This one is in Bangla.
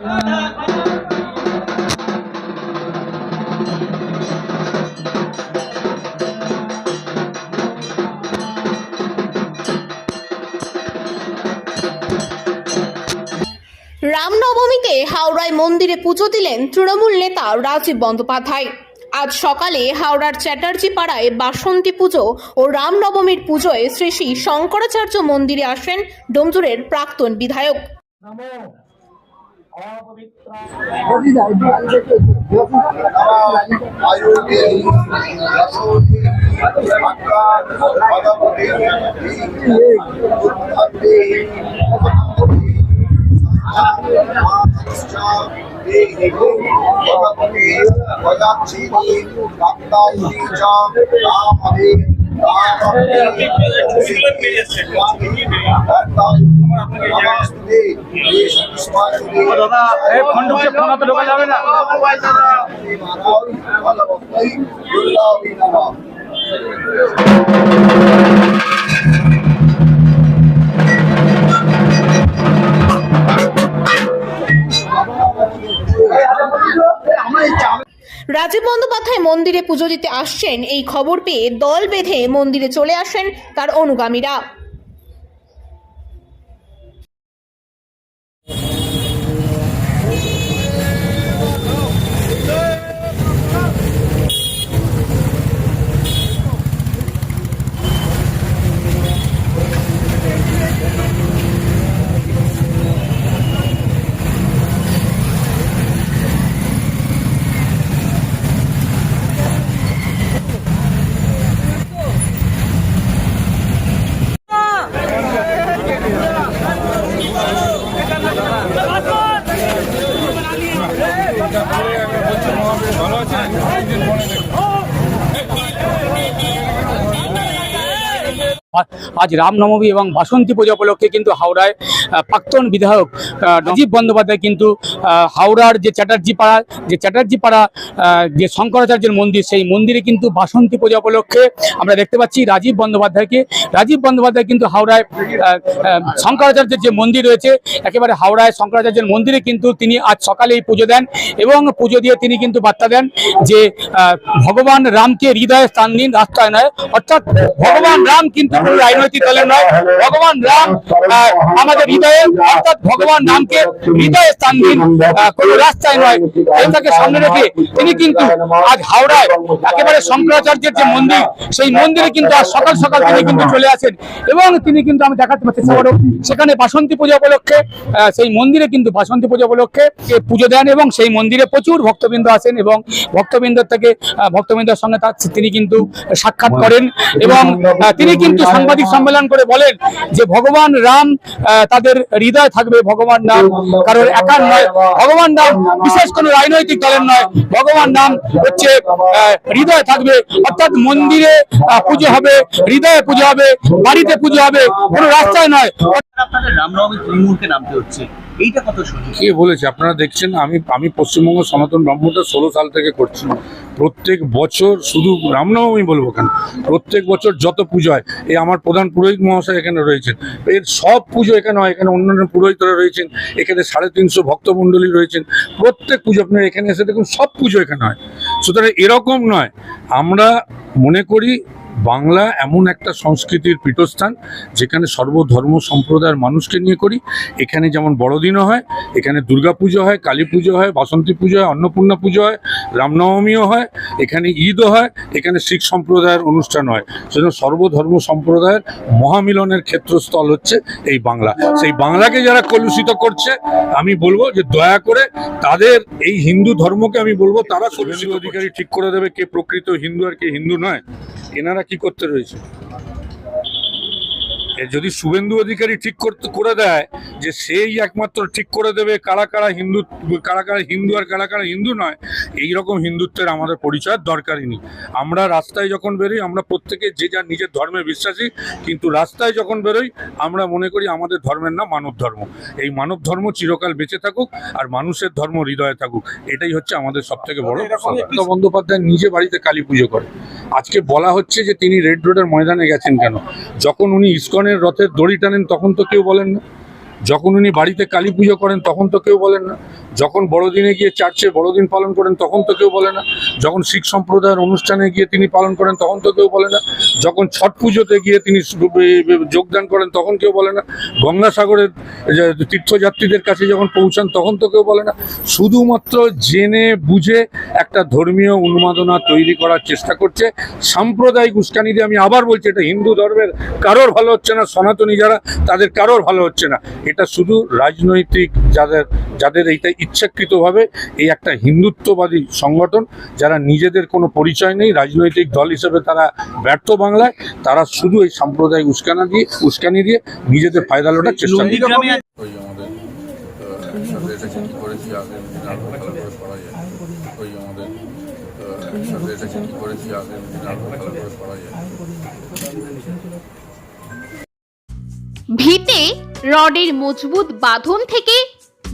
রামনবমীতে হাওড়ায় মন্দিরে পুজো দিলেন তৃণমূল নেতা রাজীব বন্দ্যোপাধ্যায়। আজ সকালে হাওড়ার চ্যাটার্জি পাড়ায় বাসন্তী পুজো ও রামনবমীর পুজোয় শ্রী শ্রী শঙ্করাচার্য মন্দিরে আসেন ডোমজুরের প্রাক্তন বিধায়ক। ভগবতী ভগবতী ভক্তাই চ রামদেব দাদা এই ফোন ঢুকছে ফোন হাতে ঢোকা যাবে না রাজীব মন্দিরে পুজো দিতে আসছেন এই খবর পেয়ে দল বেঁধে মন্দিরে চলে আসেন তার অনুগামীরা। যা করে একবার বলছে মহাবীর ভালো আছে আজ রামনবমী এবং বাসন্তী পূজা উপলক্ষে কিন্তু হাওড়ায় প্রাক্তন বিধায়ক রাজীব বন্দ্যোপাধ্যায় কিন্তু হাওড়ার যে চ্যাটার্জি পাড়া, যে চ্যাটার্জি পাড়া যে শঙ্করাচার্যের মন্দির, সেই মন্দিরে কিন্তু বাসন্তী পূজা উপলক্ষে আমরা দেখতে পাচ্ছি রাজীব বন্দ্যোপাধ্যায়কে। রাজীব বন্দ্যোপাধ্যায় কিন্তু হাওড়ায় শঙ্করাচার্যের যে মন্দির রয়েছে, একেবারে হাওড়ায় শঙ্করাচার্যের মন্দিরে কিন্তু তিনি আজ সকালে এই পুজো দেন এবং পুজো দিয়ে তিনি কিন্তু বার্তা দেন যে ভগবান রামকে হৃদয়ে স্থান দিন, রাস্তায় নয়, অর্থাৎ ভগবান রাম কিন্তু কোনো রাজনৈতিক দলের নয়। ভগবান রাম আমাদের হৃদয়ে, অর্থাৎ ভগবান রামকে হৃদয়ে স্থান দিন। কোনো রাস্তায় নয়। এটাকে সামনে রেখে তিনি কিন্তু আজ হাওড়ায় একেবারে শঙ্করাচার্যের যে মন্দির, সেই মন্দিরে কিন্তু আজ সকাল সকাল তিনি কিন্তু চলে আসেন। এবং তিনি কিন্তু আমি দেখাতে পাচ্ছি সেখানে বাসন্তী পূজা উপলক্ষে সেই মন্দিরে কিন্তু বাসন্তী পূজা উপলক্ষে পুজো দেন এবং সেই মন্দিরে প্রচুর ভক্তবৃন্দ আসেন এবং ভক্তবৃন্দর থেকে ভক্তবৃন্দর সঙ্গে তিনি কিন্তু সাক্ষাৎ করেন এবং তিনি কিন্তু সাংবাদিক সম্মেলন করে বলেন যে ভগবান রাম তাদের হৃদয় থাকবে ভগবান নাম কারোর একার নয় ভগবান নাম বিশেষ কোনো রাজনৈতিক দলের নয় ভগবান নাম হচ্ছে হৃদয় থাকবে অর্থাৎ মন্দিরে পুজো হবে হৃদয়ে পুজো হবে বাড়িতে পুজো হবে কোনো রাস্তায় নয়। আপনাদের রামনবমী তৃণমূলকে নামতে হচ্ছে? এইটা কত কে বলেছে? আপনারা দেখছেন আমি আমি পশ্চিমবঙ্গ সনাতন ব্রহ্মটা ষোলো সাল থেকে করছি। প্রত্যেক বছর শুধু রামনবমী বলব কেন? প্রত্যেক বছর যত পুজো হয় এই আমার প্রধান পুরোহিত মহাশয় এখানে রয়েছেন। এর সব পুজো এখানে হয়, এখানে অন্যান্য পুরোহিতরা রয়েছেন, এখানে সাড়ে তিনশো ভক্তমণ্ডলী রয়েছেন, প্রত্যেক পুজো আপনারা এখানে এসে দেখুন, সব পুজো এখানে হয়। সুতরাং এরকম নয়, আমরা মনে করি বাংলা এমন একটা সংস্কৃতির পীঠস্থান, যেখানে সর্বধর্ম সম্প্রদায়ের মানুষকে নিয়ে করি। এখানে যেমন বড়দিনও হয়, এখানে দুর্গা পুজো হয় কালী পুজো হয়, বাসন্তী পুজো হয়, অন্নপূর্ণা পুজো হয় রামনবমীও হয় এখানে ঈদও হয় এখানে শিখ সম্প্রদায়ের অনুষ্ঠান হয়। সেজন্য সর্বধর্ম সম্প্রদায়ের মহামিলনের ক্ষেত্রস্থল হচ্ছে এই বাংলা। সেই বাংলাকে যারা কলুষিত করছে আমি বলব যে দয়া করে তাদের এই হিন্দু ধর্মকে আমি বলব তারা শুভেন্দু অধিকারী ঠিক করে দেবে কে প্রকৃত হিন্দু আর কে হিন্দু নয় এনারা কি করতে রয়েছে? যদি শুভেন্দু অধিকারী ঠিক করতে করে দেয় যে সেই একমাত্র ঠিক করে দেবে কারা কারা হিন্দু কারা কারা হিন্দু আর কারা কারা হিন্দু নয় এই রকম হিন্দুত্বের আমাদের পরিচয়ের দরকারই নেই। আমরা রাস্তায় যখন বেরোই আমরা প্রত্যেকে যে যার নিজের ধর্মে বিশ্বাসী কিন্তু রাস্তায় যখন বেরোই আমরা মনে করি আমাদের ধর্মের নাম মানব ধর্ম। এই মানব ধর্ম চিরকাল বেঁচে থাকুক আর মানুষের ধর্ম হৃদয়ে থাকুক। এটাই হচ্ছে আমাদের সব থেকে বড় বন্দ্যোপাধ্যায় নিজে বাড়িতে কালী পুজো করে। আজকে বলা হচ্ছে যে তিনি রেড রোডের ময়দানে গেছেন কেন? যখন উনি ইস্কনের রথের দড়ি টানেন, তখন তো কেউ বলেন না। যখন উনি বাড়িতে কালী পুজো করেন, তখন তো কেউ বলেন না। যখন বড়দিনে গিয়ে চার্চে বড়দিন পালন করেন, তখন তো কেউ বলে না। যখন শিখ সম্প্রদায়ের অনুষ্ঠানে গিয়ে তিনি পালন করেন, তখন তো কেউ বলে না। যখন ছট পুজোতে গিয়ে তিনি যোগদান করেন, তখন কেউ বলে না। গঙ্গাসাগরের তীর্থযাত্রীদের কাছে যখন পৌঁছান, তখন তো কেউ বলে না। শুধুমাত্র জেনে বুঝে একটা ধর্মীয় উন্মাদনা তৈরি করার চেষ্টা করছে। সাম্প্রদায়িক উস্কানি দিয়ে আমি আবার বলছি, এটা হিন্দু ধর্মের, কারোর ভালো হচ্ছে না। সনাতনী যারা, তাদের কারোর ভালো হচ্ছে না। এটা শুধু রাজনৈতিক যাদের যাদের এইটা ইচ্ছাকৃতভাবে এই একটা হিন্দুত্ববাদী সংগঠন যারা নিজেদের কোনো পরিচয় নেই রাজনৈতিক দল হিসেবে তারা ব্যর্থ বাংলায় তারা শুধু এই সাম্প্রদায়িক উস্কানা দিয়ে উস্কানি দিয়ে নিজেদের ফায়দা লোটার চেষ্টা ভিতে রডের মজবুত বাঁধন থেকে